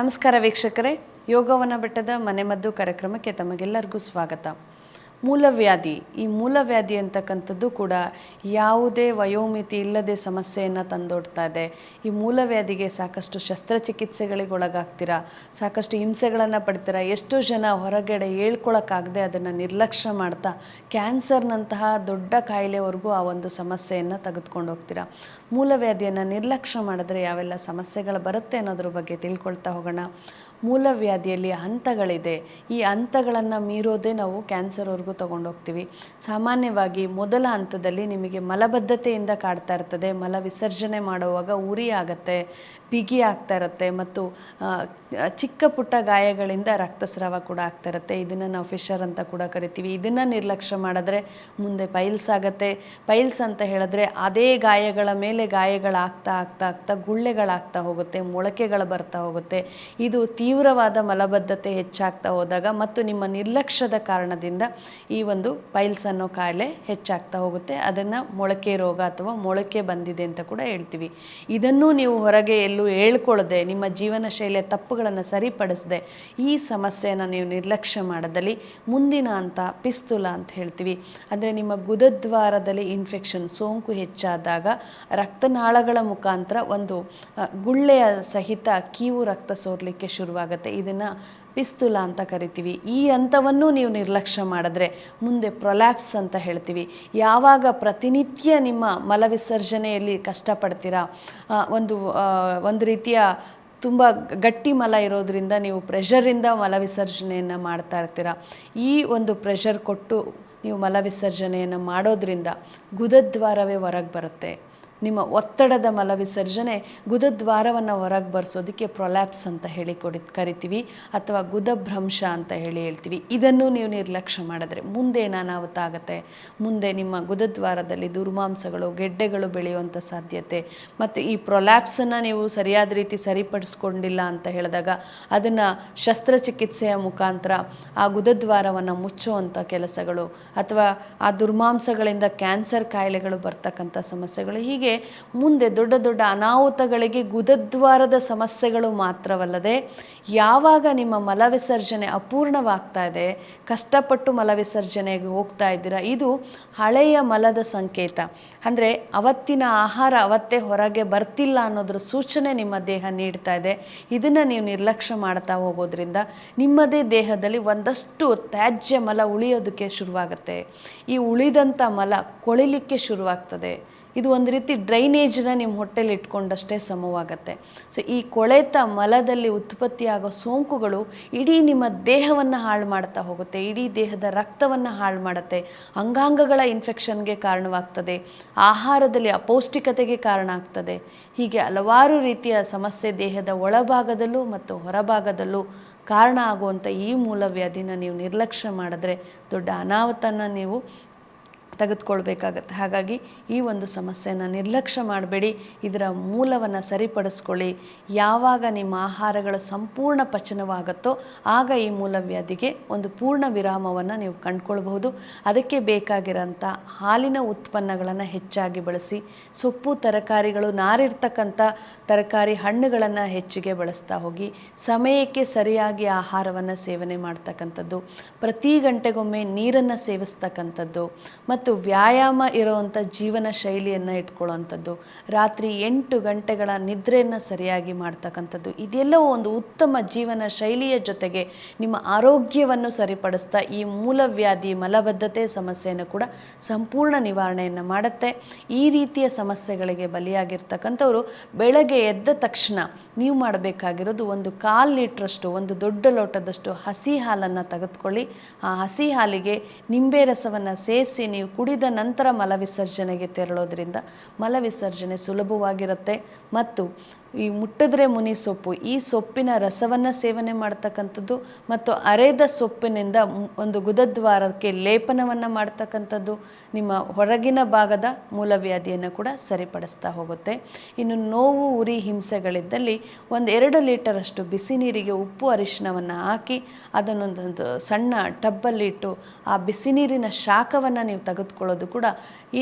ನಮಸ್ಕಾರ ವೀಕ್ಷಕರೇ. ಯೋಗವನ ಬೆಟ್ಟದ ಮನೆಮದ್ದು ಕಾರ್ಯಕ್ರಮಕ್ಕೆ ತಮಗೆಲ್ಲರಿಗೂ ಸ್ವಾಗತ. ಮೂಲವ್ಯಾಧಿ, ಈ ಮೂಲವ್ಯಾಧಿ ಅಂತಕ್ಕಂಥದ್ದು ಕೂಡ ಯಾವುದೇ ವಯೋಮಿತಿ ಇಲ್ಲದೆ ಸಮಸ್ಯೆಯನ್ನು ತಂದೊಡ್ತಾ ಇದೆ. ಈ ಮೂಲವ್ಯಾಧಿಗೆ ಸಾಕಷ್ಟು ಶಸ್ತ್ರಚಿಕಿತ್ಸೆಗಳಿಗೆ ಒಳಗಾಗ್ತೀರಾ ಸಾಕಷ್ಟು ಹಿಂಸೆಗಳನ್ನು ಪಡ್ತೀರಾ? ಎಷ್ಟೋ ಜನ ಹೊರಗಡೆ ಹೇಳ್ಕೊಳಕ್ಕಾಗದೆ ಅದನ್ನು ನಿರ್ಲಕ್ಷ್ಯ ಮಾಡ್ತಾ ಕ್ಯಾನ್ಸರ್ನಂತಹ ದೊಡ್ಡ ಕಾಯಿಲೆವರೆಗೂ ಆ ಒಂದು ಸಮಸ್ಯೆಯನ್ನು ತೆಗೆದುಕೊಂಡು ಹೋಗ್ತೀರಾ? ಮೂಲವ್ಯಾಧಿಯನ್ನು ನಿರ್ಲಕ್ಷ್ಯ ಮಾಡಿದ್ರೆ ಯಾವೆಲ್ಲ ಸಮಸ್ಯೆಗಳು ಬರುತ್ತೆ ಅನ್ನೋದ್ರ ಬಗ್ಗೆ ತಿಳ್ಕೊಳ್ತಾ ಹೋಗೋಣ. ಮೂಲವ್ಯಾಧಿಯಲ್ಲಿ ಹಂತಗಳಿದೆ. ಈ ಹಂತಗಳನ್ನು ಮೀರೋದೇ ನಾವು ಕ್ಯಾನ್ಸರ್ವರೆಗೂ ತಗೊಂಡೋಗ್ತೀವಿ. ಸಾಮಾನ್ಯವಾಗಿ ಮೊದಲ ಹಂತದಲ್ಲಿ ನಿಮಗೆ ಮಲಬದ್ಧತೆಯಿಂದ ಕಾಡ್ತಾ ಇರ್ತದೆ. ಮಲ ವಿಸರ್ಜನೆ ಮಾಡುವಾಗ ಉರಿ ಆಗುತ್ತೆ, ಬಿಗಿ ಆಗ್ತಾ ಇರುತ್ತೆ ಮತ್ತು ಚಿಕ್ಕ ಪುಟ್ಟ ಗಾಯಗಳಿಂದ ರಕ್ತಸ್ರಾವ ಕೂಡ ಆಗ್ತಾ ಇರುತ್ತೆ. ಇದನ್ನು ನಾವು ಫಿಶರ್ ಅಂತ ಕೂಡ ಕರಿತೀವಿ. ಇದನ್ನು ನಿರ್ಲಕ್ಷ್ಯ ಮಾಡಿದ್ರೆ ಮುಂದೆ ಪೈಲ್ಸ್ ಆಗುತ್ತೆ. ಪೈಲ್ಸ್ ಅಂತ ಹೇಳಿದ್ರೆ ಅದೇ ಗಾಯಗಳ ಮೇಲೆ ಗಾಯಗಳಾಗ್ತಾ ಆಗ್ತಾ ಆಗ್ತಾ ಗುಳ್ಳೆಗಳಾಗ್ತಾ ಹೋಗುತ್ತೆ, ಮೊಳಕೆಗಳು ಬರ್ತಾ ಹೋಗುತ್ತೆ. ಇದು ತೀವ್ರವಾದ ಮಲಬದ್ಧತೆ ಹೆಚ್ಚಾಗ್ತಾ ಹೋದಾಗ ಮತ್ತು ನಿಮ್ಮ ನಿರ್ಲಕ್ಷ್ಯದ ಕಾರಣದಿಂದ ಈ ಒಂದು ಪೈಲ್ಸ್ ಅನ್ನೋ ಕಾಯಿಲೆ ಹೆಚ್ಚಾಗ್ತಾ ಹೋಗುತ್ತೆ. ಅದನ್ನು ಮೊಳಕೆ ರೋಗ ಅಥವಾ ಮೊಳಕೆ ಬಂದಿದೆ ಅಂತ ಕೂಡ ಹೇಳ್ತೀವಿ. ಇದನ್ನು ನೀವು ಹೊರಗೆ ಎಲ್ಲೂ ಹೇಳ್ಕೊಳ್ಳದೆ ನಿಮ್ಮ ಜೀವನ ಶೈಲಿಯ ತಪ್ಪುಗಳನ್ನು ಸರಿಪಡಿಸದೆ, ಈ ಸಮಸ್ಯೆಯನ್ನು ನೀವು ನಿರ್ಲಕ್ಷ್ಯ ಮಾಡದಲ್ಲಿ ಮುಂದಿನ ಅಂತ ಪಿಸ್ತುಲ ಅಂತ ಹೇಳ್ತೀವಿ. ಅಂದರೆ ನಿಮ್ಮ ಗುದದ್ವಾರದಲ್ಲಿ ಇನ್ಫೆಕ್ಷನ್ ಸೋಂಕು ಹೆಚ್ಚಾದಾಗ ರಕ್ತನಾಳಗಳ ಮುಖಾಂತರ ಒಂದು ಗುಳ್ಳೆಯ ಸಹಿತ ಕೀವು ರಕ್ತ ಸೋರಲಿಕ್ಕೆ ಶುರುವಾಗುತ್ತೆ. ಇದನ್ನು ಪಿಸ್ತುಲ ಅಂತ ಕರಿತೀವಿ. ಈ ಹಂತವನ್ನು ನೀವು ನಿರ್ಲಕ್ಷ್ಯ ಮಾಡಿದ್ರೆ ಮುಂದೆ ಪ್ರೊಲ್ಯಾಪ್ಸ್ ಅಂತ ಹೇಳ್ತೀವಿ. ಯಾವಾಗ ಪ್ರತಿನಿತ್ಯ ನಿಮ್ಮ ಮಲವಿಸರ್ಜನೆಯಲ್ಲಿ ಕಷ್ಟಪಡ್ತೀರಾ? ಒಂದು ಒಂದು ರೀತಿಯ ತುಂಬ ಗಟ್ಟಿ ಮಲ ಇರೋದರಿಂದ ನೀವು ಪ್ರೆಷರಿಂದ ಮಲ ವಿಸರ್ಜನೆಯನ್ನು ಮಾಡ್ತಾ ಇರ್ತೀರ? ಈ ಒಂದು ಪ್ರೆಷರ್ ಕೊಟ್ಟು ನೀವು ಮಲ ವಿಸರ್ಜನೆಯನ್ನು ಮಾಡೋದ್ರಿಂದ ಗುದದ್ವಾರವೇ ಹೊರಗೆ ಬರುತ್ತೆ. ನಿಮ್ಮ ಒತ್ತಡದ ಮಲವಿಸರ್ಜನೆ ಗುದದ್ವಾರವನ್ನು ಹೊರಗೆ ಬರ್ಸೋದಕ್ಕೆ ಪ್ರೊಲ್ಯಾಪ್ಸ್ ಅಂತ ಹೇಳಿ ಕೊಡಿ ಕರಿತೀವಿ ಅಥವಾ ಗುದಭ್ರಂಶ ಅಂತ ಹೇಳಿ ಹೇಳ್ತೀವಿ. ಇದನ್ನು ನೀವು ನಿರ್ಲಕ್ಷ್ಯ ಮಾಡಿದ್ರೆ ಮುಂದೆ ಏನಾನಾಹುತ ಆಗುತ್ತೆ ಮುಂದೆ ನಿಮ್ಮ ಗುದದ್ವಾರದಲ್ಲಿ ದುರ್ಮಾಂಸಗಳು, ಗೆಡ್ಡೆಗಳು ಬೆಳೆಯುವಂಥ ಸಾಧ್ಯತೆ ಮತ್ತು ಈ ಪ್ರೊಲ್ಯಾಪ್ಸನ್ನು ನೀವು ಸರಿಯಾದ ರೀತಿ ಸರಿಪಡಿಸ್ಕೊಂಡಿಲ್ಲ ಅಂತ ಹೇಳಿದಾಗ ಅದನ್ನು ಶಸ್ತ್ರಚಿಕಿತ್ಸೆಯ ಮುಖಾಂತರ ಆ ಗುದದ್ವಾರವನ್ನು ಮುಚ್ಚುವಂಥ ಕೆಲಸಗಳು ಅಥವಾ ಆ ದುರ್ಮಾಂಸಗಳಿಂದ ಕ್ಯಾನ್ಸರ್ ಕಾಯಿಲೆಗಳು ಬರ್ತಕ್ಕಂಥ ಸಮಸ್ಯೆಗಳು ಹೀಗೆ ಮುಂದೆ ದೊಡ್ಡ ದೊಡ್ಡ ಅನಾಹುತಗಳಿಗೆ ಗುದದ್ವಾರದ ಸಮಸ್ಯೆಗಳು ಮಾತ್ರವಲ್ಲದೆ ಯಾವಾಗ ನಿಮ್ಮ ಮಲವಿಸರ್ಜನೆ ಅಪೂರ್ಣವಾಗ್ತಾ ಇದೆ, ಕಷ್ಟಪಟ್ಟು ಮಲವಿಸರ್ಜನೆಗೆ ಹೋಗ್ತಾ ಇದ್ದೀರಾ, ಇದು ಹಳೆಯ ಮಲದ ಸಂಕೇತ. ಅಂದರೆ ಅವತ್ತಿನ ಆಹಾರ ಅವತ್ತೇ ಹೊರಗೆ ಬರ್ತಿಲ್ಲ ಅನ್ನೋದ್ರ ಸೂಚನೆ ನಿಮ್ಮ ದೇಹ ನೀಡ್ತಾ ಇದೆ. ಇದನ್ನು ನೀವು ನಿರ್ಲಕ್ಷ್ಯ ಮಾಡ್ತಾ ಹೋಗೋದ್ರಿಂದ ನಿಮ್ಮದೇ ದೇಹದಲ್ಲಿ ಒಂದಷ್ಟು ತ್ಯಾಜ್ಯ ಮಲ ಉಳಿಯೋದಕ್ಕೆ ಶುರುವಾಗುತ್ತೆ. ಈ ಉಳಿದಂಥ ಮಲ ಕೊಳಿಲಿಕ್ಕೆ ಶುರುವಾಗ್ತದೆ. ಇದು ಒಂದು ರೀತಿ ಡ್ರೈನೇಜನ್ನ ನಿಮ್ಮ ಹೊಟ್ಟೆಲಿ ಇಟ್ಕೊಂಡಷ್ಟೇ ಸಮವಾಗತ್ತೆ. ಸೊ ಈ ಕೊಳೆತ ಮಲದಲ್ಲಿ ಉತ್ಪತ್ತಿಯಾಗೋ ಸೋಂಕುಗಳು ಇಡೀ ನಿಮ್ಮ ದೇಹವನ್ನು ಹಾಳು ಮಾಡ್ತಾ ಹೋಗುತ್ತೆ. ಇಡೀ ದೇಹದ ರಕ್ತವನ್ನು ಹಾಳು ಮಾಡುತ್ತೆ. ಅಂಗಾಂಗಗಳ ಇನ್ಫೆಕ್ಷನ್ಗೆ ಕಾರಣವಾಗ್ತದೆ. ಆಹಾರದಲ್ಲಿ ಅಪೌಷ್ಟಿಕತೆಗೆ ಕಾರಣ ಆಗ್ತದೆ. ಹೀಗೆ ಹಲವಾರು ರೀತಿಯ ಸಮಸ್ಯೆ ದೇಹದ ಒಳಭಾಗದಲ್ಲೂ ಮತ್ತು ಹೊರಭಾಗದಲ್ಲೂ ಕಾರಣ ಆಗುವಂಥ ಈ ಮೂಲವ್ಯಾಧಿನ ನೀವು ನಿರ್ಲಕ್ಷ್ಯ ಮಾಡಿದ್ರೆ ದೊಡ್ಡ ಅನಾಹುತನ ನೀವು ತೆಗೆದುಕೊಳ್ಬೇಕಾಗತ್ತೆ. ಹಾಗಾಗಿ ಈ ಒಂದು ಸಮಸ್ಯೆಯನ್ನು ನಿರ್ಲಕ್ಷ್ಯ ಮಾಡಬೇಡಿ. ಇದರ ಮೂಲವನ್ನು ಸರಿಪಡಿಸ್ಕೊಳ್ಳಿ. ಯಾವಾಗ ನಿಮ್ಮ ಆಹಾರಗಳು ಸಂಪೂರ್ಣ ಪಚನವಾಗುತ್ತೋ ಆಗ ಈ ಮೂಲವ್ಯಾಧಿಗೆ ಒಂದು ಪೂರ್ಣ ವಿರಾಮವನ್ನು ನೀವು ಕಂಡುಕೊಳ್ಬಹುದು. ಅದಕ್ಕೆ ಬೇಕಾಗಿರೋಂಥ ಹಾಲಿನ ಉತ್ಪನ್ನಗಳನ್ನು ಹೆಚ್ಚಾಗಿ ಬಳಸಿ, ಸೊಪ್ಪು, ತರಕಾರಿಗಳು, ನಾರಿರ್ತಕ್ಕಂಥ ತರಕಾರಿ ಹಣ್ಣುಗಳನ್ನು ಹೆಚ್ಚಿಗೆ ಬಳಸ್ತಾ ಹೋಗಿ, ಸಮಯಕ್ಕೆ ಸರಿಯಾಗಿ ಆಹಾರವನ್ನು ಸೇವನೆ ಮಾಡ್ತಕ್ಕಂಥದ್ದು, ಪ್ರತಿ ಗಂಟೆಗೊಮ್ಮೆ ನೀರನ್ನು ಸೇವಿಸ್ತಕ್ಕಂಥದ್ದು, ಮತ್ತು ವ್ಯಾಯಾಮ ಇರುವಂಥ ಜೀವನ ಶೈಲಿಯನ್ನು ಇಟ್ಕೊಳ್ಳೋವಂಥದ್ದು. ರಾತ್ರಿ ಎಂಟು ಗಂಟೆಗಳ ನಿದ್ರೆಯನ್ನು ಸರಿಯಾಗಿ ಮಾಡ್ತಕ್ಕಂಥದ್ದು. ಇದೆಲ್ಲವೂ ಒಂದು ಉತ್ತಮ ಜೀವನ ಶೈಲಿಯ ಜೊತೆಗೆ ನಿಮ್ಮ ಆರೋಗ್ಯವನ್ನು ಸರಿಪಡಿಸ್ತಾ ಈ ಮೂಲವ್ಯಾಧಿ ಮಲಬದ್ಧತೆ ಸಮಸ್ಯೆಯನ್ನು ಕೂಡ ಸಂಪೂರ್ಣ ನಿವಾರಣೆಯನ್ನು ಮಾಡುತ್ತೆ. ಈ ರೀತಿಯ ಸಮಸ್ಯೆಗಳಿಗೆ ಬಲಿಯಾಗಿರ್ತಕ್ಕಂಥವರು ಬೆಳಗ್ಗೆ ಎದ್ದ ತಕ್ಷಣ ನೀವು ಮಾಡಬೇಕಾಗಿರೋದು ಒಂದು ಕಾಲು ಲೀಟ್ರಷ್ಟು, ಒಂದು ದೊಡ್ಡ ಲೋಟದಷ್ಟು ಹಸಿ ಹಾಲನ್ನು ತೆಗೆದುಕೊಳ್ಳಿ. ಆ ಹಸಿ ಹಾಲಿಗೆ ನಿಂಬೆ ರಸವನ್ನು ಸೇರಿಸಿ ನೀವು ಕುಡಿದ ನಂತರ ಮಲವಿಸರ್ಜನೆಗೆ ತೆರಳೋದ್ರಿಂದ ಮಲವಿಸರ್ಜನೆ ಸುಲಭವಾಗಿರುತ್ತೆ. ಮತ್ತು ಈ ಮುಟ್ಟಿದ್ರೆ ಮುನಿ ಸೊಪ್ಪು, ಈ ಸೊಪ್ಪಿನ ರಸವನ್ನು ಸೇವನೆ ಮಾಡ್ತಕ್ಕಂಥದ್ದು ಮತ್ತು ಅರೆದ ಸೊಪ್ಪಿನಿಂದ ಒಂದು ಗುದದ್ವಾರಕ್ಕೆ ಲೇಪನವನ್ನು ಮಾಡ್ತಕ್ಕಂಥದ್ದು ನಿಮ್ಮ ಹೊರಗಿನ ಭಾಗದ ಮೂಲವ್ಯಾಧಿಯನ್ನು ಕೂಡ ಸರಿಪಡಿಸ್ತಾ ಹೋಗುತ್ತೆ. ಇನ್ನು ನೋವು, ಉರಿ, ಹಿಂಸೆಗಳಿದ್ದಲ್ಲಿ ಒಂದು ಎರಡು ಲೀಟರಷ್ಟು ಬಿಸಿ ನೀರಿಗೆ ಉಪ್ಪು ಅರಿಶಿನವನ್ನು ಹಾಕಿ ಅದನ್ನೊಂದೊಂದು ಸಣ್ಣ ಟಬ್ಬಲ್ಲಿಟ್ಟು ಆ ಬಿಸಿ ನೀರಿನ ಶಾಖವನ್ನು ನೀವು ತೆಗೆದುಕೊಳ್ಳೋದು ಕೂಡ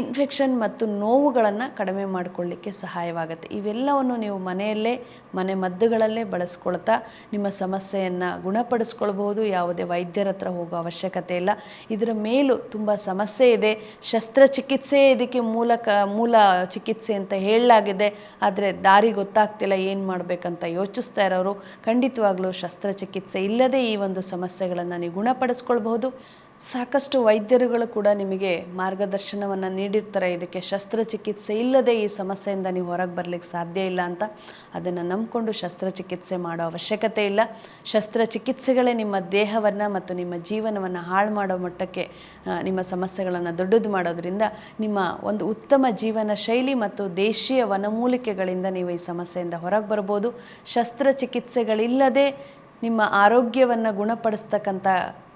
ಇನ್ಫೆಕ್ಷನ್ ಮತ್ತು ನೋವುಗಳನ್ನು ಕಡಿಮೆ ಮಾಡಿಕೊಳ್ಳಿಕ್ಕೆ ಸಹಾಯವಾಗುತ್ತೆ. ಇವೆಲ್ಲವನ್ನು ನೀವು ಮನೆಯಲ್ಲೇ, ಮನೆ ಮದ್ದುಗಳಲ್ಲೇ ಬಳಸ್ಕೊಳ್ತಾ ನಿಮ್ಮ ಸಮಸ್ಯೆಯನ್ನು ಗುಣಪಡಿಸ್ಕೊಳ್ಬಹುದು. ಯಾವುದೇ ವೈದ್ಯರ ಹತ್ರ ಹೋಗೋ ಅವಶ್ಯಕತೆ ಇಲ್ಲ. ಇದರ ಮೇಲೂ ತುಂಬ ಸಮಸ್ಯೆ ಇದೆ. ಶಸ್ತ್ರಚಿಕಿತ್ಸೆ ಇದಕ್ಕೆ ಮೂಲಕ ಮೂಲ ಚಿಕಿತ್ಸೆ ಅಂತ ಹೇಳಲಾಗಿದೆ. ಆದರೆ ದಾರಿ ಗೊತ್ತಾಗ್ತಿಲ್ಲ, ಏನು ಮಾಡಬೇಕಂತ ಯೋಚಿಸ್ತಾ ಇರೋರು ಖಂಡಿತವಾಗ್ಲೂ ಶಸ್ತ್ರಚಿಕಿತ್ಸೆ ಇಲ್ಲದೆ ಈ ಒಂದು ಸಮಸ್ಯೆಗಳನ್ನು ನೀವು ಗುಣಪಡಿಸ್ಕೊಳ್ಬಹುದು. ಸಾಕಷ್ಟು ವೈದ್ಯರುಗಳು ಕೂಡ ನಿಮಗೆ ಮಾರ್ಗದರ್ಶನವನ್ನು ನೀಡಿರ್ತಾರೆ. ಇದಕ್ಕೆ ಶಸ್ತ್ರಚಿಕಿತ್ಸೆ ಇಲ್ಲದೆ ಈ ಸಮಸ್ಯೆಯಿಂದ ನೀವು ಹೊರಗೆ ಬರಲಿಕ್ಕೆ ಸಾಧ್ಯ ಇಲ್ಲ ಅಂತ ಅದನ್ನು ನಂಬಿಕೊಂಡು ಶಸ್ತ್ರಚಿಕಿತ್ಸೆ ಮಾಡೋ ಅವಶ್ಯಕತೆ ಇಲ್ಲ. ಶಸ್ತ್ರಚಿಕಿತ್ಸೆಗಳೇ ನಿಮ್ಮ ದೇಹವನ್ನು ಮತ್ತು ನಿಮ್ಮ ಜೀವನವನ್ನು ಹಾಳು ಮಾಡೋ ಮಟ್ಟಕ್ಕೆ ನಿಮ್ಮ ಸಮಸ್ಯೆಗಳನ್ನು ದೊಡ್ಡದು ಮಾಡೋದ್ರಿಂದ ನಿಮ್ಮ ಒಂದು ಉತ್ತಮ ಜೀವನ ಶೈಲಿ ಮತ್ತು ದೇಶೀಯ ವನಮೂಲಿಕೆಗಳಿಂದ ನೀವು ಈ ಸಮಸ್ಯೆಯಿಂದ ಹೊರಗೆ ಬರ್ಬೋದು. ಶಸ್ತ್ರಚಿಕಿತ್ಸೆಗಳಿಲ್ಲದೆ ನಿಮ್ಮ ಆರೋಗ್ಯವನ್ನು ಗುಣಪಡಿಸ್ತಕ್ಕಂಥ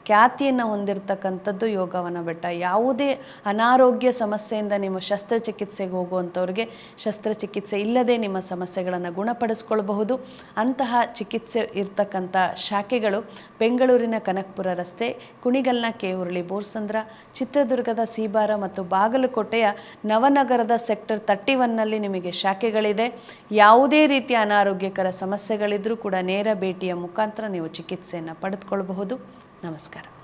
ಖ್ಯಾತಿಯನ್ನು ಹೊಂದಿರತಕ್ಕಂಥದ್ದು ಯೋಗವನ ಬೆಟ್ಟ. ಯಾವುದೇ ಅನಾರೋಗ್ಯ ಸಮಸ್ಯೆಯಿಂದ ನಿಮ್ಮ ಶಸ್ತ್ರಚಿಕಿತ್ಸೆಗೆ ಹೋಗುವಂಥವ್ರಿಗೆ ಶಸ್ತ್ರಚಿಕಿತ್ಸೆ ಇಲ್ಲದೆ ನಿಮ್ಮ ಸಮಸ್ಯೆಗಳನ್ನು ಗುಣಪಡಿಸ್ಕೊಳ್ಬಹುದು. ಅಂತಹ ಚಿಕಿತ್ಸೆ ಇರ್ತಕ್ಕಂಥ ಶಾಖೆಗಳು ಬೆಂಗಳೂರಿನ ಕನಕಪುರ ರಸ್ತೆ, ಕುಣಿಗಲ್ನ ಕೆ ಹುರುಳಿ ಬೋರ್ಸಂದ್ರ, ಚಿತ್ರದುರ್ಗದ ಸೀಬಾರ ಮತ್ತು ಬಾಗಲಕೋಟೆಯ ನವನಗರದ ಸೆಕ್ಟರ್ ತರ್ಟಿ ಒನ್ನಲ್ಲಿ ನಿಮಗೆ ಶಾಖೆಗಳಿದೆ. ಯಾವುದೇ ರೀತಿಯ ಅನಾರೋಗ್ಯಕರ ಸಮಸ್ಯೆಗಳಿದ್ರೂ ಕೂಡ ನೇರ ಭೇಟಿಯ ಮುಖಾಂತರ ನೀವು ಚಿಕಿತ್ಸೆಯನ್ನು ಪಡೆದುಕೊಳ್ಬಹುದು. నమస్కారం